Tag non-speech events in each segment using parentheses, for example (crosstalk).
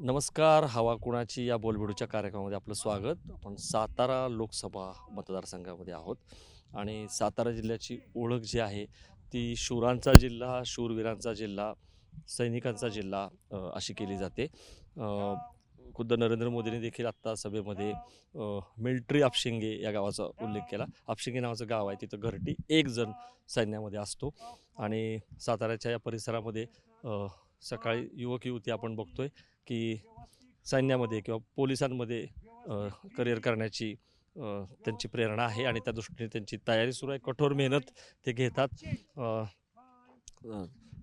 नमस्कार हवा कुणाची? या बोलबिडूच्या कार्यक्रमामध्ये आपलं स्वागत. आपण सातारा लोकसभा मतदारसंघामध्ये आहोत आणि सातारा जिल्ह्याची ओळख जी आहे ती शूरांचा जिल्हा शूरवीरांचा जिल्हा सैनिकांचा जिल्हा अशी केली जाते. खुद्द नरेंद्र मोदींनी देखील आत्ता सभेमध्ये मिल्ट्री आपशिंगे या गावाचा उल्लेख केला. आपशिंगे नावाचं गाव आहे तिथं घरटी एक जण सैन्यामध्ये असतो आणि साताऱ्याच्या या परिसरामध्ये सकाळी युवक युवती आपण बघतोय. की सैन्यामध्ये किंवा पोलिसांमध्ये करिअर करण्याची त्यांची प्रेरणा आहे आणि त्या दृष्टीने त्यांची तयारी सुरू आहे. कठोर मेहनत ते घेतात.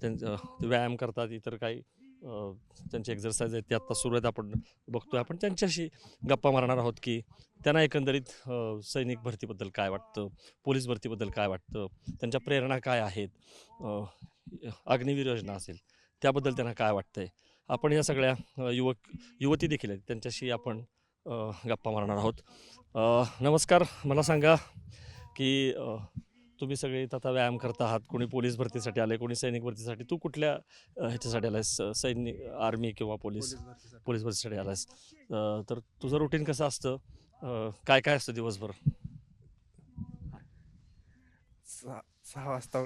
त्यांचं व्यायाम करतात इतर काही त्यांची त्यांचे एक्झरसाईज आहेत. ते आत्ता सुरू आहेत. आपण बघतोय. आपण त्यांच्याशी गप्पा मारणार आहोत की त्यांना एकंदरीत सैनिक भरतीबद्दल काय वाटतं? पोलीस भरतीबद्दल काय वाटतं? त्यांच्या प्रेरणा काय आहेत? अग्निवीर योजना असेल त्याबद्दल त्यांना काय वाटतंय? आपण या सगळ्या युवक युवती देखील आहेत. त्यांच्याशी आपण गप्पा मारणार आहोत. नमस्कार. मला सांगा की तुम्ही सगळे इथं आता व्यायाम करत आहात. कोणी पोलीस भरतीसाठी आले कोणी सैनिक भरतीसाठी. तू कुठल्या ह्याच्यासाठी आलायस? सैनिक आर्मी किंवा पोलीस? पोलीस भरतीसाठी. आलायस. तर तुझं रुटीन कसं असतं? काय काय असतं दिवसभर? सहा सहा वाजता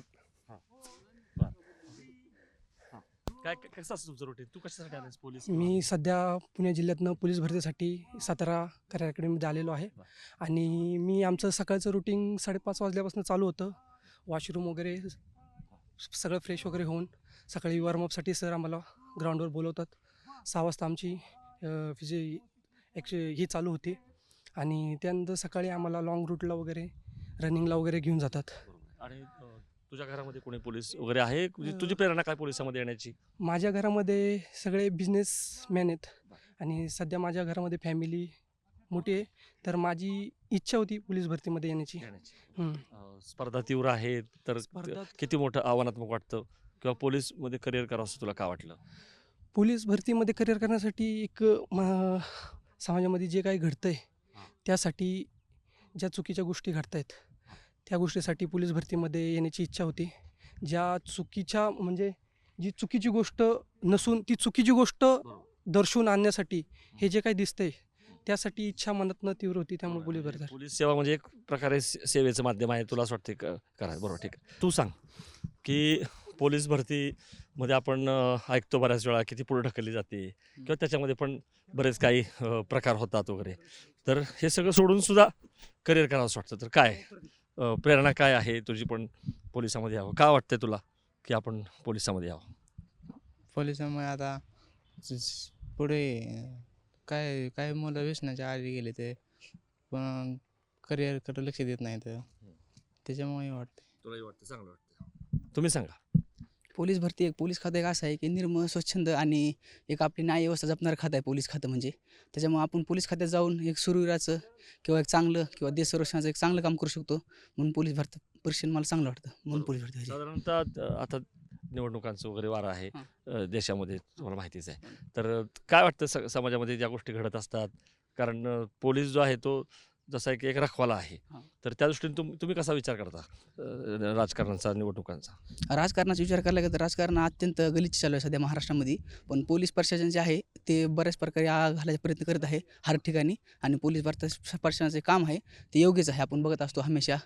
काय काय- कसं असतं तुमचं रुटीन तू कशासाठी पोलीस? मी सध्या पुणे जिल्ह्यातनं पोलीस भरतीसाठी सातारा अकॅडमीमध्ये आलेलो आहे. आणि मी आमचं सकाळचं रुटीन साडेपाच वाजल्यापासून चालू होतं. वॉशरूम वगैरे सगळं फ्रेश वगैरे होऊन सकाळी वॉर्मअपसाठी सर आम्हाला ग्राउंडवर बोलवतात. सहा वाजता आमची अ, फिजी ॲक्च ही चालू होती. आणि त्यानंतर सकाळी आम्हाला लाँग रूटला वगैरे रनिंगला वगैरे घेऊन जातात. आणि अ, तुझ्या घरामध्ये कोणी पोलीस वगैरे आहे? तुझी तुझी प्रेरणा काय पोलिसामध्ये येण्याची? माझ्या घरामध्ये सगळे बिझनेसमॅन आहेत आणि सध्या माझ्या घरामध्ये फॅमिली मोठी आहे. तर माझी इच्छा होती पोलीस भरतीमध्ये येण्याची. येण्याची. हम्म. अ, स्पर्धा तीव्र आहे तर किती मोठं आव्हानात्मक वाटतं? किंवा पोलीसमध्ये करिअर करावं असं तुला काय वाटलं? पोलीस भरतीमध्ये करिअर करण्यासाठी एक म- समाजामध्ये जे काही घडतंय हां. त्यासाठी ज्या चुकीच्या गोष्टी घडतायत त्या गोष्टीसाठी पोलीस भरतीमध्ये येण्याची इच्छा होती. ज्या चुकीच्या म्हणजे जी चुकीची गोष्ट नसून ती चुकीची गोष्ट दर्शवून आणण्यासाठी हे जे काही दिसतंय त्यासाठी इच्छा मनातनं तीव्र होती त्यामुळे पोलीस भरती. पोलीस सेवा म्हणजे एक प्रकारे सेवेचं माध्यम आहे. तुला असं वाटते करा बरोबर ठीक आहे. तू सांग की पोलीस भरतीमध्ये आपण ऐकतो बऱ्याच वेळा किती पुढे ढकलली जाते किंवा त्याच्यामध्ये पण बरेच काही प्रकार होतात वगैरे. तर हे सगळं सोडून सुद्धा करिअर करावं असं वाटतं. तर काय? प्रेरणा काय आहे तुझी पण पोलिसामध्ये यावं का वाटतंय तुला की आपण पोलिसामध्ये यावं पोलिसांमुळे आता स- पुढे काय काय मुलं व्यसनाच्या आधी गेले ते पण करिअरकडे लक्ष देत नाही तर त्याच्यामुळे वाटते तुलाही वाटतं चांगलं वाटतं तुम्ही सांगा. पोलीस भरती एक पोलीस खातं एक असं आहे की निर्मळ स्वच्छंद आणि एक आपली न्याय व्यवस्था जपणारं खातं आहे पोलीस खातं म्हणजे. त्याच्यामुळे आपण पोलीस खात्यात जाऊन एक सुरवीराचं किंवा एक चांगलं किंवा देश संरक्षणाचं एक चांगलं काम करू शकतो. म्हणून पोलीस भरती परिषद मला चांगलं वाटतं. म्हणून पोलीस भरती. साधारणतः आता निवडणुकांचं वगैरे वारं आहे. देशामध्ये तुम्हाला माहितीच आहे. तर काय वाटतं समाजामध्ये ज्या गोष्टी घडत असतात? कारण पोलीस जो आहे तो जसा की एक रखवाला आहे. तर त्या दृष्टीने तुम तुम्ही कसा विचार करता अ, राजकारणाचा निवडणुकांचा? राजकारणाचा विचार करायला गेलं तर राजकारण अत्यंत गलिच्छ चालू आहे सध्या महाराष्ट्रामध्ये. पण पोलीस प्रशासन जे आहे ते बऱ्याच प्रकारे आळा घालायचा प्रयत्न करत आहे हर ठिकाणी. आणि पोलीस प्रशासनाचे काम आहे ते योग्यच आहे. आपण बघत असतो हमेशा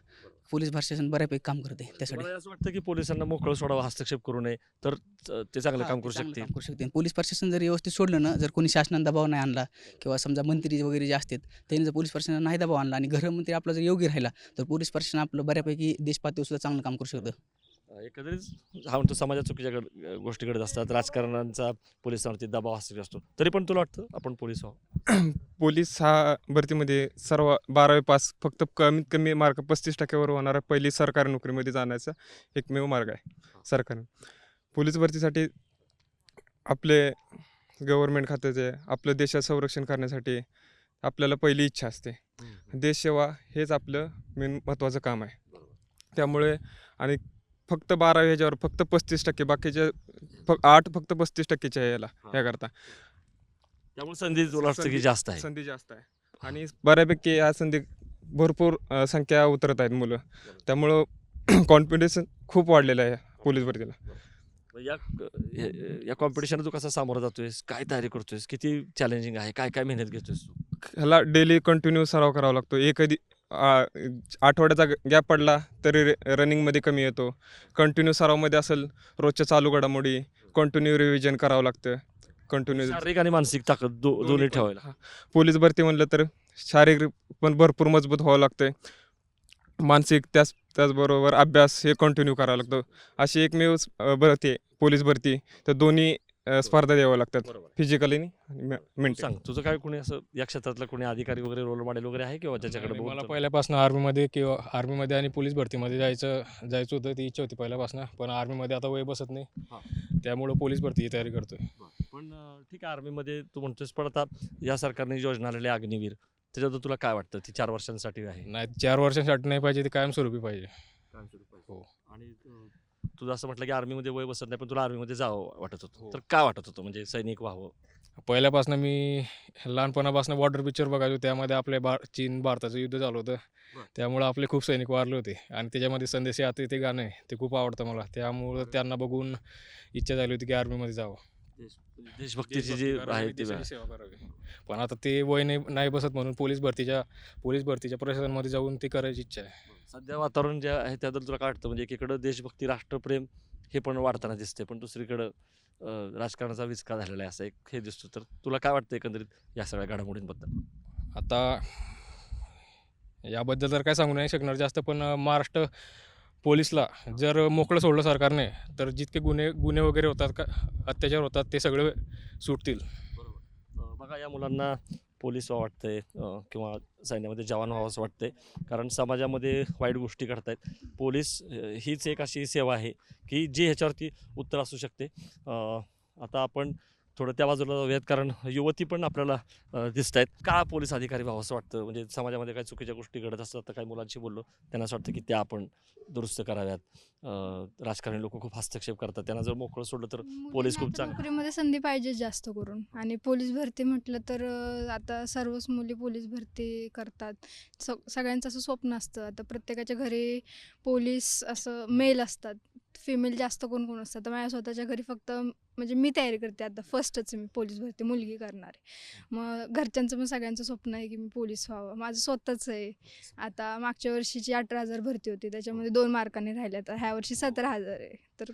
पोलीस प्रशासन बऱ्यापैकी काम करते त्यासाठी. मला असं वाटतं की पोलिसांना मोकळं सोडावं हस्तक्षेप करू नये तर अ, ते चांगलं काम करू शकतील? काम करू शकते पोलीस प्रशासन जर व्यवस्थित सोडलं ना जर कोणी शासनाने दबाव नाही आणला किंवा समजा मंत्री वगैरे जे असतात त्यांनी जर पोलीस प्रशासनाने नाही दबाव आणला आणि गृहमंत्री आपला जर योग्य राहिला तर पोलीस प्रशासन आपलं बऱ्यापैकी देशपातळीवर सुद्धा चांगलं काम करू शकतं. एकंदरीत हा म्हणतो समाजात चुकीच्या गोष्टी घडत असतात राजकारणांचा पोलिसांवरती दबाव असतो तरी पण तुला वाटतं आपण पोलीस व्हावं (clears throat) पोलीस हा भरतीमध्ये सर्व बारावी पास फक्त कमीत कमी मार्क पस्तीस टक्क्यावर होणारा पहिली सरकारी नोकरीमध्ये जाण्याचा एकमेव मार्ग आहे सरकारी पोलीस भरतीसाठी आपले गव्हर्मेंट खात्याचे आपलं देशात संरक्षण करण्यासाठी आपल्याला पहिली इच्छा असते. देशसेवा हेच आपलं मेन महत्त्वाचं काम आहे. त्यामुळे आणि फक्त बारावी ह्याच्यावर फक्त पस्तीस टक्के बाकीच्या फ आठ फक्त पस्तीस टक्केच्या याला याकरता त्यामुळे संधी तुला वाटतं की संधी- जास्त आहे. संधी जास्त आहे. आणि बऱ्यापैकी या संधी भरपूर अ, संख्या उतरत आहेत मुलं. त्यामुळं (clears throat) कॉन्फिडन्स खूप वाढलेला आहे पोलीस भरतीला. मग या हे- या कॉम्पिटिशन तू कसा सामोरा जातोयस? काय तयारी करतोयस? किती चॅलेंजिंग आहे? काय काय मेहनत घेतोयस तू? ह्याला डेली कंटिन्यू सराव करावा लागतो. एक कधी आ, आठवड्याचा गॅप पडला तरी रनिंगमध्ये कमी येतो. कंटिन्यू सरावमध्ये असेल रोजच्या चालू घडामोडी कंटिन्यू रिव्हिजन करावं लागतं. कंटिन्यू शारीरिक आणि मानसिक ताकद दो- दोन्ही. ठेवायला. पोलीस भरती म्हणलं तर शारीरिक पण भरपूर मजबूत व्हावं लागतंय. मानसिक त्याच त्याचबरोबर अभ्यास हे कंटिन्यू करावा लागतो. अशी एकमेव भरती आहे पोलीस भरती. तर दोन्ही अ, स्पर्धा द्याव्या लागतात बरोबर फिजिकली आणि तू मेंटली सांग तुझं काय कोणी असं या क्षेत्रातलं कोणी अधिकारी वगैरे रोल मॉडेल वगैरे आहे किंवा ज्याच्याकडे बघून मला पहिल्यापासून आर्मीमध्ये किंवा आर्मीमध्ये आणि पोलीस भरतीमध्ये जायचं जायचं होतं ती इच्छा होती पहिल्यापासून. पण आर्मीमध्ये आता वय बसत. नाही. त्यामुळं पोलीस भरतीची तयारी करतोय. पण अं, ठीक आहे आर्मीमध्ये तू म्हणतोस पण आता या सरकारने योजना आलेली आहे अग्निवीर. त्याच्यात तुला काय वाटतं? ती चार वर्षांसाठी आहे. नाही चार वर्षांसाठी नाही पाहिजे ती कायमस्वरूपी पाहिजे. हो. आणि तुझं असं म्हटलं की आर्मीमध्ये वय बसत नाही पण तुला आर्मीमध्ये जावं वाटत होतं. हो. तर काय वाटत होतं? म्हणजे सैनिक व्हावं? पहिल्यापासून मी लहानपणापासून बॉर्डर पिक्चर बघायचो. त्यामध्ये आपले बा चीन भारताचं युद्ध झालं होतं. त्यामुळं आपले खूप सैनिक वारले होते. आणि त्याच्यामध्ये संदेश आता ते गाणं आहे ते खूप आवडतं मला. त्यामुळं त्यांना बघून इच्छा झाली होती की आर्मीमध्ये जावं. देशभक्तीची आहे ती देशाची सेवा करावी पण आता ते वय नाही नाही बसत म्हणून पोलीस भरतीच्या पोलीस भरतीच्या प्रशासनामध्ये जाऊन ती करायची इच्छा आहे. सध्या वातावरण जे आहे त्याबद्दल तुला काय वाटतं? म्हणजे एकीकडं देशभक्ती राष्ट्रप्रेम हे पण वाढताना दिसते पण दुसरीकडं अं, राजकारणाचा विस्कार झालेला आहे असं एक हे दिसतो. तर तुला काय वाटतं एकंदरीत या सगळ्या घडामोडींबद्दल? आता याबद्दल तर काय सांगू नाही शकणार जास्त पण अं, महाराष्ट्र पोलीसला जर मोकळं सोडलं सरकारने तर जितके गुन्हे गुन्हे वगैरे होतात का अत्याचार होतात ते सगळे सुटतील. बघा या मुलांना पोलीस व्हावं वाटतंय किंवा सैन्यामध्ये जवान व्हावं असं वाटतंय कारण समाजामध्ये वाईट गोष्टी घडतायत. पोलीस हीच एक अशी सेवा आहे की जी ह्याच्यावरती उत्तर असू शकते. आता आपण थोडं त्या बाजूला जाऊयात कारण युवती पण आपल्याला दिसत आहेत का पोलीस अधिकारी व्हावं असं वाटतं? म्हणजे समाजामध्ये काही चुकीच्या गोष्टी घडत असतात तर काही मुलांशी बोललो त्यांना असं वाटतं की त्या आपण दुरुस्त कराव्यात. राजकारणी लोक खूप हस्तक्षेप करतात. त्यांना जर मोकळं सोडलं तर पोलीस खूप चांगलं. नोकरीमध्ये संधी पाहिजे जास्त करून. आणि पोलीस भरती म्हटलं तर आता सर्वच मुली पोलीस भरती करतात. स सगळ्यांचं असं स्वप्न असतं. आता प्रत्येकाच्या घरी पोलीस असं मेल असतात. फिमेल जास्त कोण कोण असतात तर माझ्या स्वतःच्या घरी फक्त म्हणजे मी तयारी करते आता. फर्स्टच मी पोलीस भरती मुलगी करणार आहे. मग घरच्यांचं पण सगळ्यांचं स्वप्न आहे की मी पोलीस व्हावं. माझं स्वतःच आहे. आता मागच्या वर्षीची अठरा हजार भरती होती. त्याच्यामध्ये दोन मार्कांनी राहिल्या तर ह्या वर्षी सतरा हजार आहे. तर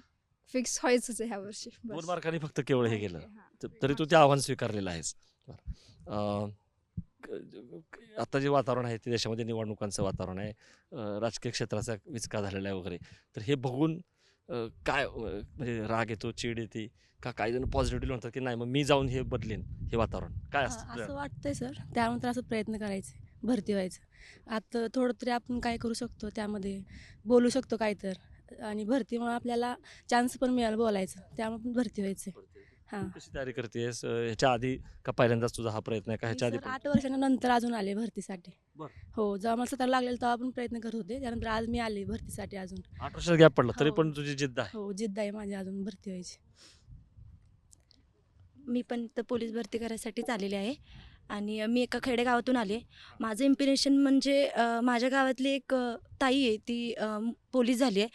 फिक्स व्हायचंच आहे ह्या वर्षी. दोन. मार्कांनी फक्त केवळ हे केलं. हा. तरी तू ते आव्हान स्वीकारलेलं आहेस. आता जे वातावरण आहे ते देशामध्ये निवडणुकांचं वातावरण आहे. राजकीय क्षेत्राचा विचका झालेला आहे वगैरे. तर हे बघून काय म्हणजे राग येतो चीड येते का काही जण पॉझिटिव्हली म्हणतात की नाही मग मी जाऊन हे बदलेन हे वातावरण. काय असतं असं वाटतंय सर. त्यानंतर असं प्रयत्न करायचे भरती व्हायचं. आता थोडं तरी आपण काय करू शकतो त्यामध्ये बोलू शकतो काय तर आणि भरतीमुळे आपल्याला चान्स पण मिळाला बोलायचं. त्यामुळे पण भरती व्हायचं. हां. तू कशी तयारी करतेस? अं, ह्याच्या आधी का पहिल्यांदाच तुझा हा प्रयत्न आहे का? ह्याच्या आधी सर पण? आठ वर्षानंतर अजून आले भरतीसाठी. बरं. हो जेव्हा मला स्वतःला लागलेलं तेव्हा पण प्रयत्न करत होते. त्यानंतर आज मी आले भरतीसाठी अजून. आठ वर्षाचा गॅप पडला तरी हो. पण तुझी जिद्द आहे. हो जिद्द आहे माझी अजून भरती व्हायची. मी पण तर पोलीस भरती करायसाठीच आलेले आहे. आणि मी एका खेडेगावातून आले. माझं इम्पिरेशन म्हणजे अ, माझ्या गावातली एक अ, ताई आहे ती पोलीस झाली आहे.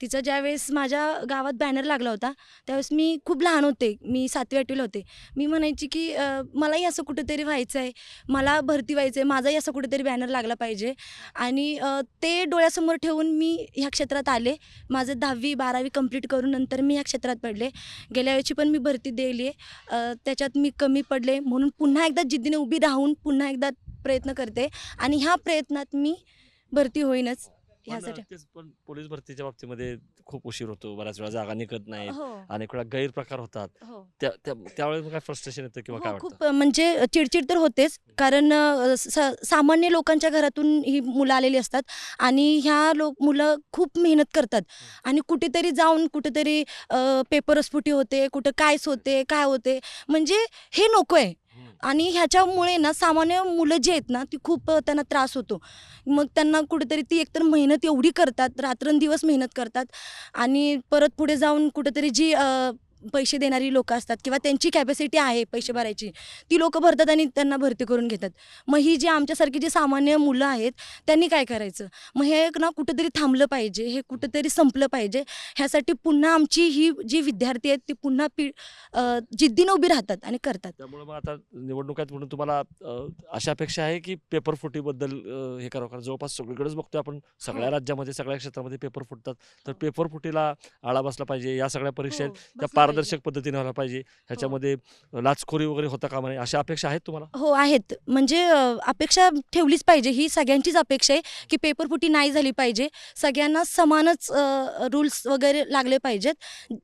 तिचा ज्यावेळेस माझ्या गावात बॅनर लागला होता त्यावेळेस मी खूप लहान होते मी सातवी आठवीला होते. मी म्हणायची की मलाही असं कुठेतरी व्हायचं आहे मला भरती व्हायचं आहे माझाही असं कुठेतरी बॅनर लागला पाहिजे. आणि ते डोळ्यासमोर ठेवून मी ह्या क्षेत्रात आले. माझं दहावी बारावी कंप्लीट करून नंतर मी ह्या क्षेत्रात पडले. गेल्या वेळची पण मी भरती दिली आहे. त्याच्यात मी कमी पडले म्हणून पुन्हा एकदा जिद्दीने उभी राहून पुन्हा एकदा प्रयत्न करते. आणि ह्या प्रयत्नात मी भरती होईनच पण, ह्यासाठी. तेच पण पोलीस भरतीच्या बाबतीमध्ये खूप उशीर होतो. बऱ्याच वेळा जागा निघत नाही हो. अनेक वेळा गैरप्रकार होतात. हो. त्या त्या त्यावेळेस मग काय फ्रस्ट्रेशन येतं किंवा काय हो, वाटतं? खूप म्हणजे चिडचिड तर होतेच. कारण अ, स- सामान्य लोकांच्या घरातून ही मुलं आलेली असतात आणि ह्या लोक मुलं खूप मेहनत करतात. आणि कुठेतरी जाऊन कुठेतरी पेपरस्फुटी होते कुठं कायच होते काय होते. म्हणजे हे नको आहे. आणि ह्याच्यामुळे ना सामान्य मुलं जे आहेत ना ती खूप त्यांना त्रास होतो. मग त्यांना कुठेतरी ती एकतर मेहनत एवढी करतात रात्रंदिवस मेहनत करतात आणि परत पुढे जाऊन कुठेतरी जी पैसे देणारी लोकं असतात किंवा त्यांची कॅपॅसिटी आहे पैसे भरायची ती लोकं भरतात आणि त्यांना भरती करून घेतात. मग ही जी आमच्यासारखी जी सामान्य मुलं आहेत त्यांनी काय करायचं? मग हे ना कुठंतरी थांबलं पाहिजे हे कुठंतरी संपलं पाहिजे. ह्यासाठी पुन्हा आमची ही जी विद्यार्थी आहेत ती पुन्हा पी जिद्दीनं उभी राहतात आणि करतात. त्यामुळे मग आता निवडणुकात म्हणून तुम्हाला अशा अपेक्षा आहे की पेपर फुटीबद्दल हे करावं? कारण जवळपास सगळीकडेच बघतोय आपण सगळ्या हो. राज्यामध्ये सगळ्या क्षेत्रामध्ये पेपर फुटतात. तर पेपर फुटीला आळा बसला पाहिजे. या सगळ्या परीक्षा आहेत. हो, त्या पाहिजे. पारदर्शक पद्धतीने व्हायला पाहिजे. ह्याच्यामध्ये लाचखोरी वगैरे होता कामा नये अशा अपेक्षा आहेत तुम्हाला? हो आहेत. म्हणजे अ, अपेक्षा ठेवलीच पाहिजे. ही सगळ्यांचीच अपेक्षा आहे की पेपर फुटी नाही झाली पाहिजे. सगळ्यांना समानच रूल्स वगैरे लागले पाहिजेत.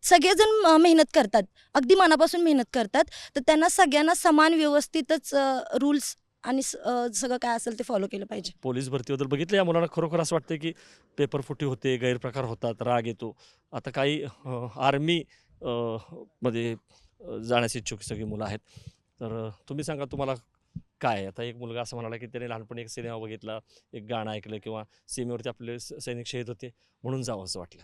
सगळेजण अ, मेहनत करतात. अगदी मनापासून मेहनत करतात. तर त्यांना सगळ्यांना समान व्यवस्थितच रूल्स आणि स- अ, सगळं काय असेल ते फॉलो केलं पाहिजे. पोलीस भरतीबद्दल बघितलं. या मुलांना खरोखर असं वाटतं की पेपर फुटी होते गैरप्रकार होतात राग येतो. आता काही आर्मी मध्ये अ, जाण्याची इच्छुक सगळी मुलं आहेत. तर तुम्ही सांगा तुम्हाला काय? आता एक मुलगा असं म्हणाला की त्याने लहानपणी एक सिनेमा बघितला एक गाणं ऐकलं किंवा सीमेवरती आपले सैनिक शहीद होते म्हणून जावं असं वाटलं.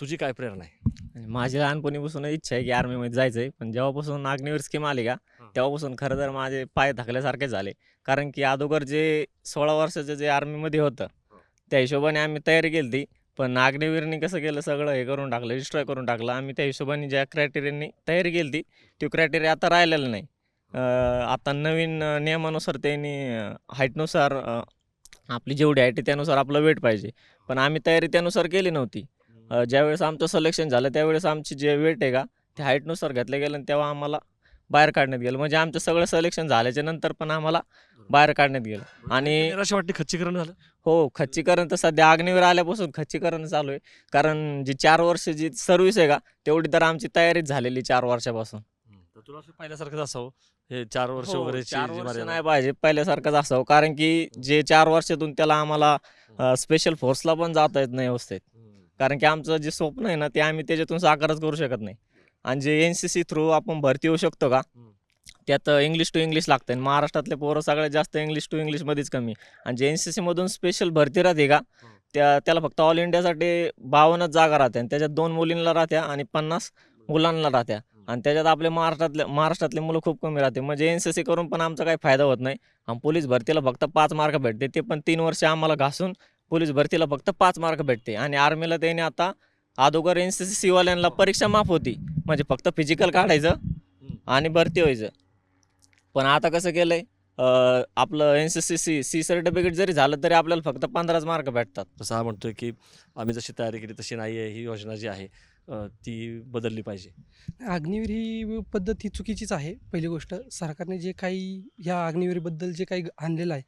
तुझी काय प्रेरणा आहे? माझी लहानपणीपासून इच्छा आहे की आर्मीमध्ये जायचं आहे पण जेव्हापासून अग्निवीर स्कीम आली का. तेव्हापासून खरं तर माझे पाय थकल्यासारखे झाले. कारण की अगोदर जे सोळा वर्षाचं जे आर्मीमध्ये होतं त्या हिशोबाने आम्ही तयारी केली ती पण अग्निवीरनी कसं केलं सगळं हे करून टाकलं डिस्ट्रॉय करून टाकलं. आम्ही त्या हिशोबाने ज्या क्रायटेरियांनी तयारी केली ती तो क्रायटेरिया आता राहिलेला नाही आता नवीन नियमानुसार त्यांनी हाईटनुसार आपली जेवढी हाईट आहे त्यानुसार आपलं वेट पाहिजे. पण आम्ही तयारी त्यानुसार केली नव्हती. ज्यावेळेस आमचं सलेक्शन झालं त्यावेळेस आमची जे वेट आहे का ते हाईटनुसार घेतलं गेलं आणि तेव्हा आम्हाला बाहेर काढण्यात गेलं. म्हणजे आमचं सगळं सलेक्शन झाल्याच्यानंतर पण आम्हाला बाहेर काढण्यात गेलं. आणि निराशा वाटते खच्चीकरण झालं? हो खच्चीकरण तर सध्या अग्निवीर आल्यापासून खच्चीकरण चालू आहे. कारण जी चार वर्ष जी सर्व्हिस आहे का तेवढी तर आमची तयारीच झालेली चार वर्षापासून. तर तुला असं पहिल्यासारखंच असावं? हे चार वर्ष हो, वगैरे चार वर्ष नाही पाहिजे पहिल्यासारखंच असावं. कारण की जे चार वर्षातून त्याला आम्हाला स्पेशल फोर्सला पण जाता येत नाही व्यवस्थित. कारण की आमचं जे स्वप्न आहे ना ते आम्ही त्याच्यातून साकारच करू शकत नाही. आणि जे एन सी सी थ्रू आपण भरती होऊ शकतो का. त्यात इंग्लिश टू इंग्लिश लागतं आणि महाराष्ट्रातले पोरं सगळ्यात जास्त इंग्लिश टू इंग्लिशमध्येच कमी आणि जे एन सी सीमधून स्पेशल भरती राहते का? त्या त्याला फक्त ऑल इंडियासाठी बावन्नच जागा राहत्या. आणि त्याच्यात दोन मुलींना राहत्या आणि पन्नास मुलांना राहत्या. आणि त्याच्यात आपले महाराष्ट्रातले महाराष्ट्रातले मुलं खूप कमी राहते. म्हणजे एन सी सी करून पण आमचा काही फायदा होत नाही. आणि पोलीस भरतीला फक्त पाच मार्क भेटते. ते पण तीन वर्ष आम्हाला घासून पोलीस भरतीला फक्त पाच मार्क भेटते. आणि आर्मीला त्याने आता अगोदर एन सी सी सीवाल्यांना परीक्षा माफ होती. म्हणजे फक्त फिजिकल काढायचं. आणि भरती व्हायचं. पण आता कसं केलंय अं, आपलं N C C C C certificate जरी झालं तरी आपल्याला फक्त पंधराच मार्क भेटतात. तसं हा म्हणतोय की आम्ही जशी तयारी केली तशी नाही आहे ही योजना जी आहे ती बदलली पाहिजे. अग्निवीर ही पद्धत ही चुकीचीच आहे पहिली गोष्ट. सरकारने जे काही ह्या अग्निवीरबद्दल जे काही आणलेलं आहे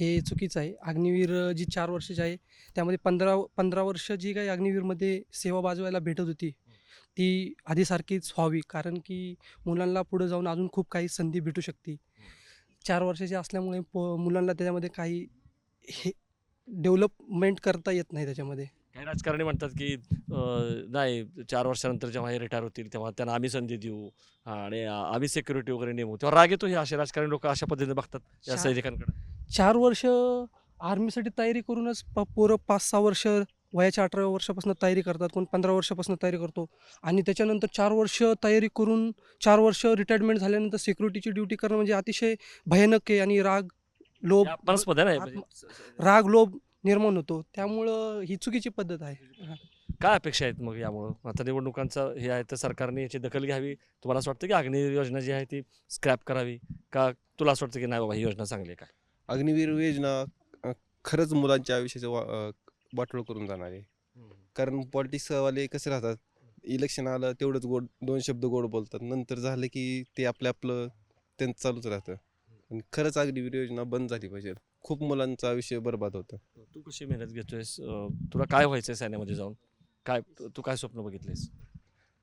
हे चुकीचं आहे. अग्निवीर जी चार वर्षाची आहे त्यामध्ये पंधरा पंधरा वर्ष जी काही अग्निवीरमध्ये सेवा बाजवायला भेटत होती ती आधीसारखीच व्हावी. कारण की मुलांना पुढे जाऊन अजून खूप काही संधी भेटू शकते. चार वर्षाची असल्यामुळे पो मुलांना त्याच्यामध्ये काही हे डेव्हलपमेंट करता येत नाही त्याच्यामध्ये. काही राजकारणी म्हणतात की नाही चार वर्षानंतर जेव्हा हे रिटायर होतील तेव्हा त्यांना आम्ही संधी देऊ आणि आम्ही सिक्युरिटी वगैरे नेमू तेव्हा राग येतो हे असे राजकारणी लोक अशा पद्धतीने बघतात या सैनिकांकडे. चार वर्ष आर्मीसाठी तयारी करूनच प पोरं पाच सहा वर्ष वयाच्या अठरा वर्षापासून तयारी करतात कोण पंधरा वर्षापासून तयारी करतो. आणि त्याच्यानंतर चार वर्ष तयारी करून चार वर्ष रिटायरमेंट झाल्यानंतर सिक्युरिटीची ड्युटी करणं म्हणजे अतिशय भयानक आहे आणि राग लोभ राग लोभ निर्माण होतो. त्यामुळं ही चुकीची पद्धत आहे. काय अपेक्षा आहेत मग यामुळं? आता निवडणुकांचं हे आहे तर सरकारने याची दखल घ्यावी. तुम्हाला असं वाटतं की अग्निवीर योजना जी आहे ती स्क्रॅप करावी? का तुला असं वाटतं की नाही बाबा ही योजना चांगली आहे काय अग्निवीर योजना खरंच मुलांच्या आयुष्याचं वाटोळ करून जाणार आहे. कारण पॉलिटिक्सवाले कसे राहतात? इलेक्शन आलं तेवढंच गोड दोन शब्द गोड बोलतात. नंतर झालं की ते आपलं आपलं त्यांचं चालूच राहतं. आणि खरंच अग्निवीर योजना बंद झाली पाहिजे. खूप मुलांचं आयुष्य बरबाद होतं. तू कशी मेहनत घेतोयस? तुला काय व्हायचंय सैन्यामध्ये जाऊन? काय तू काय स्वप्न बघितलेस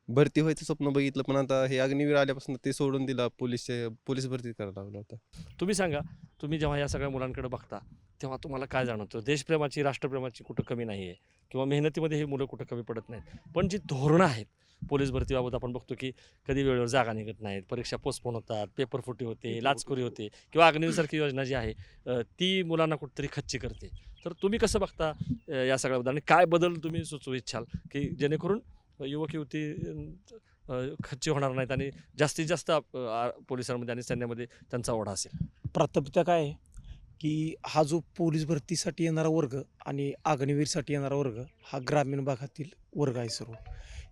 भरती व्हायचं स्वप्न बघितलं पण आता हे अग्निवीर आल्यापासून ते सोडून दिला पोलीस पोलीस भरती करायला लागला होता. तुम्ही सांगा तुम्ही जेव्हा या सगळ्या मुलांकडे बघता तेव्हा तुम्हाला काय जाणवतं? देशप्रेमाची राष्ट्रप्रेमाची कुठं कमी नाही आहे किंवा मेहनतीमध्ये ही मुलं कुठं कमी पडत नाहीत. पण जी धोरणं आहेत पोलीस भरतीबाबत आपण बघतो की कधी वेळेवर जागा निघत नाहीत परीक्षा पोस्टपोन होतात पेपर फुटी होते लाचखोरी होते किंवा अग्निवीरसारखी योजना जी आहे ती मुलांना कुठंतरी खच्ची करते. तर तुम्ही कसं बघता या सगळ्याबद्दल? आणि काय बदल तुम्ही सुचवू इच्छाल की जेणेकरून युवक युवती खच्ची होणार नाहीत आणि जास्तीत जास्त पोलिसांमध्ये आणि सैन्यामध्ये त्यांचा ओढा असेल? प्राथमिकता काय आहे? की हा जो पोलीस भरतीसाठी येणारा वर्ग आणि आग्नेवीरसाठी येणारा वर्ग हा ग्रामीण भागातील वर्ग आहे सर्व.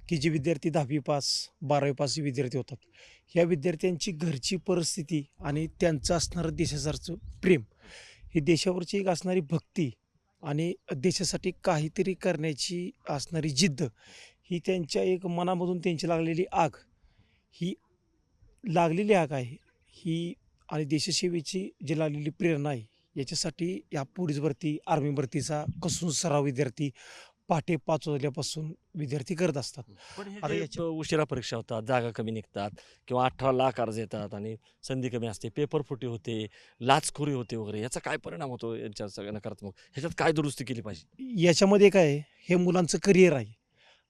की जे विद्यार्थी दहावी पास बारावी पास विद्यार्थी होतात. ह्या विद्यार्थ्यांची घरची परिस्थिती आणि त्यांचं असणारं देशासारचं प्रेम ही देशावरची एक असणारी भक्ती आणि देशासाठी काहीतरी करण्याची असणारी जिद्द ही त्यांच्या एक मनामधून त्यांची लागलेली आग ही लागलेली आग आहे. ही आणि देशसेवेची जी लागलेली प्रेरणा आहे याच्यासाठी या पोलीस भरती आर्मी भरतीचा कसून सराव विद्यार्थी पहाटे पाच वाजल्यापासून विद्यार्थी करत असतात. आता याच्या- उशिरा परीक्षा होतात जागा कमी निघतात किंवा अठरा लाख अर्ज येतात आणि संधी कमी असते पेपर फुटी होते लाचखोरी होते वगैरे याचा काय परिणाम होतो यांच्या सगळ्या नकारात्मक? ह्याच्यात काय दुरुस्ती केली पाहिजे? याच्यामध्ये काय आहे हे मुलांचं करिअर आहे.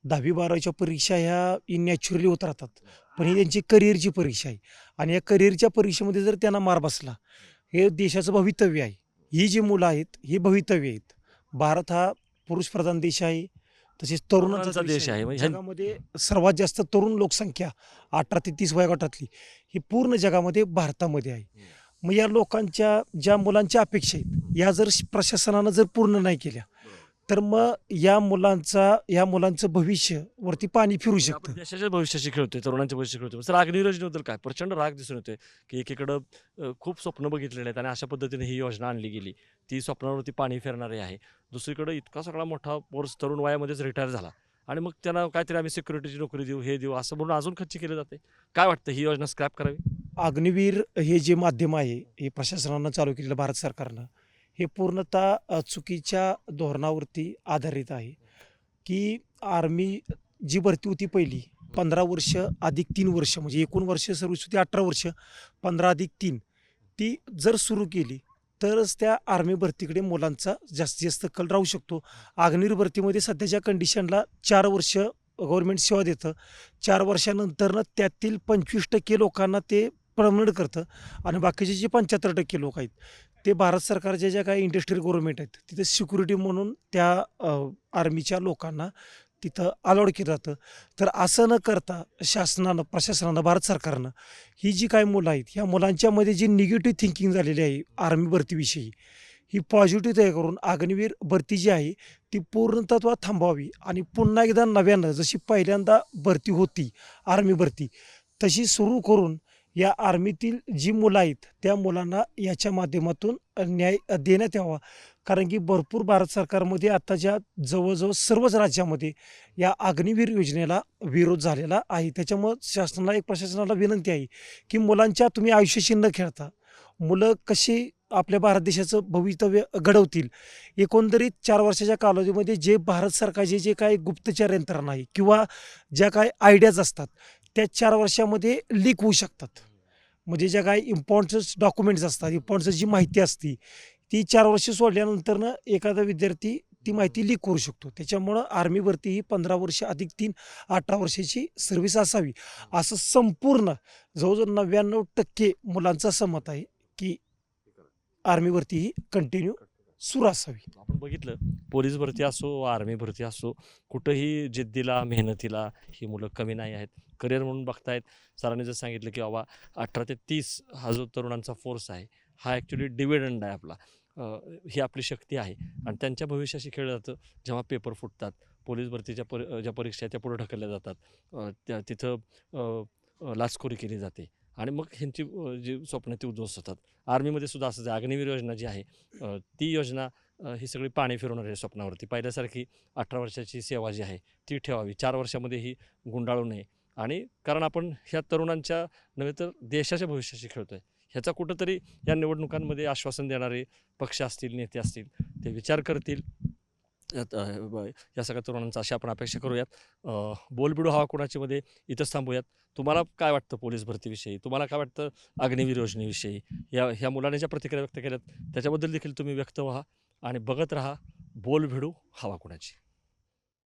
दहावी बारावीच्या परीक्षा ह्या नॅचरली होत राहतात. पण ही त्यांची करिअरची परीक्षा आहे. आणि या करिअरच्या परीक्षेमध्ये जर त्यांना मार बसला हे देशाचं भवितव्य आहे. ही जी मुलं आहेत ही भवितव्य आहेत. भारत हा पुरुष प्रधान देश आहे तसेच तरुणांचा देश आहे. म्हणजे जगामध्ये सर्वात जास्त तरुण लोकसंख्या अठरा ते तीस वयोगटातली ही पूर्ण जगामध्ये भारतामध्ये आहे. मग या लोकांच्या ज्या मुलांच्या अपेक्षा आहेत या जर प्रशासनानं जर पूर्ण नाही केल्या तर मग या मुलांचा या मुलांचं भविष्य वरती पाणी फिरू आपण शकतं. देशाच्या भविष्याशी खेळतोय तरुणांच्या भविष्याशी खेळतोय. सर अग्नी योजनेबद्दल काय? प्रचंड राग दिसून येतोय की एकीकडं अ, खूप स्वप्न बघितलेले आहेत आणि अशा पद्धतीने ही योजना आणली गेली. ती स्वप्नावरती पाणी फिरणारी आहे. दुसरीकडे इतका सगळा मोठा कोर्स तरुण वयामध्येच रिटायर झाला आणि मग त्यांना काहीतरी आम्ही सिक्युरिटीची नोकरी देऊ हे देऊ असं म्हणून अजून खच्ची केली जाते. काय वाटतं ही योजना स्क्रॅप करावी? अग्निवीर हे जे माध्यम आहे हे प्रशासनानं चालू केलेलं भारत सरकारनं हे पूर्णतः चुकीच्या धोरणावरती आधारित आहे. की आर्मी जी भरती होती पहिली पंधरा वर्ष अधिक तीन वर्ष म्हणजे एकूण वर्ष सर्व्हिस होती अठरा वर्ष पंधरा अधिक तीन ती जर सुरू केली तरच त्या आर्मी भरतीकडे मुलांचा जास्तीत जास्त कल राहू शकतो. आग्नेर भरतीमध्ये सध्याच्या कंडिशनला चार वर्ष गव्हर्नमेंट सेवा देतं. चार वर्षानंतरनं त्यातील पंचवीस टक्के लोकांना ते परमनंट करतं. आणि बाकीचे जे पंच्याहत्तर टक्के लोक आहेत ते भारत सरकारच्या ज्या काही इंडस्ट्रियल गव्हर्नमेंट आहेत तिथे सिक्युरिटी म्हणून त्या आर्मीच्या लोकांना तिथं अलॉड केलं जातं. तर असं न करता शासनानं प्रशासनानं भारत सरकारनं ही जी काही मुलं आहेत ह्या मुलांच्यामध्ये जी निगेटिव्ह थिंकिंग झालेली आहे आर्मी भरतीविषयी ही पॉझिटिव्ह तयार करून अग्निवीर भरती जी आहे ती पूर्णतत्वात थांबवावी आणि पुन्हा एकदा नव्यानं जशी पहिल्यांदा भरती होती आर्मी भरती तशी सुरू करून या आर्मीतील जी मुलं आहेत त्या मुलांना याच्या माध्यमातून न्याय देण्यात यावा. कारण की भरपूर भारत सरकारमध्ये आत्ताच्या जवळजवळ सर्वच राज्यामध्ये या अग्निवीर योजनेला विरोध झालेला आहे. त्याच्यामुळं शासनाला एक प्रशासनाला विनंती आहे की मुलांच्या तुम्ही आयुष्याशी न खेळता मुलं कशी आपल्या भारत देशाचं भवितव्य घडवतील. एकंदरीत चार वर्षाच्या कालावधीमध्ये जे भारत सरकारचे जे काही गुप्तचर यंत्रणा आहे किंवा ज्या काही आयडियाज असतात त्या चार वर्षामध्ये लीक होऊ शकतात. म्हणजे ज्या काही इम्पॉर्टन्स डॉक्युमेंट्स असतात इम्पॉर्टन्स जी माहिती असती ती चार वर्ष सोडल्यानंतरनं एखादा विद्यार्थी ती माहिती लीक करू शकतो. त्याच्यामुळं आर्मी भरती ही पंधरा वर्ष अधिक तीन अठरा वर्षाची सर्व्हिस असावी. असं संपूर्ण जवळजवळ नव्याण्णव टक्के मुलांचा असं आहे की आर्मी भरती ही कंटिन्यू सूर असावी आपण बघितलं पोलीस भरती असो आर्मी भरती असो कुठंही जिद्दीला मेहनतीला ही मुलं कमी नाही आहेत. करिअर म्हणून बघतायत सरांनी जर सांगितलं की बाबा अठरा ते तीस हा जो तरुणांचा फोर्स आहे हा ॲक्च्युली डिव्हिडंड आहे आपला. अं, ही आपली शक्ती आहे. आणि त्यांच्या भविष्याशी खेळलं जातं जेव्हा पेपर फुटतात पोलीस भरतीच्या पर ज्या परीक्षा आहेत त्या पुढे ढकलल्या जातात. अं, त्या तिथं अं, अं, लाचखोरी केली जाते. आणि मग ह्यांची जी स्वप्न ती उद्ध्वस्त होतात. आर्मीमध्ये सुद्धा असंच आहे अग्निवीर योजना जी आहे ती योजना ही सगळी पाणी फिरवणारी आहे स्वप्नावरती. पहिल्यासारखी अठरा वर्षाची सेवा जी आहे ती ठेवावी. चार वर्षामध्ये ही गुंडाळू नये. आणि कारण आपण ह्या तरुणांच्या नव्हे तर देशाच्या भविष्याशी खेळतो आहे ह्याचा कुठंतरी या निवडणुकांमध्ये आश्वासन देणारे पक्ष असतील नेते असतील ते विचार करतील. या सगळ्या तरुणांचा अशी आपण अपेक्षा करूयात. बोलबिडू हवा कोणाच्यामध्ये इथंच थांबूयात. तुम्हाला काय वाटतं पोलीस भरतीविषयी? तुम्हाला काय वाटतं अग्निवीर योजनेविषयी? या ह्या मुलाने ज्या प्रतिक्रिया व्यक्त केल्यात त्याच्याबद्दल देखील तुम्ही व्यक्त व्हा आणि बघत राहा बोलबिडू हवा कुणाची.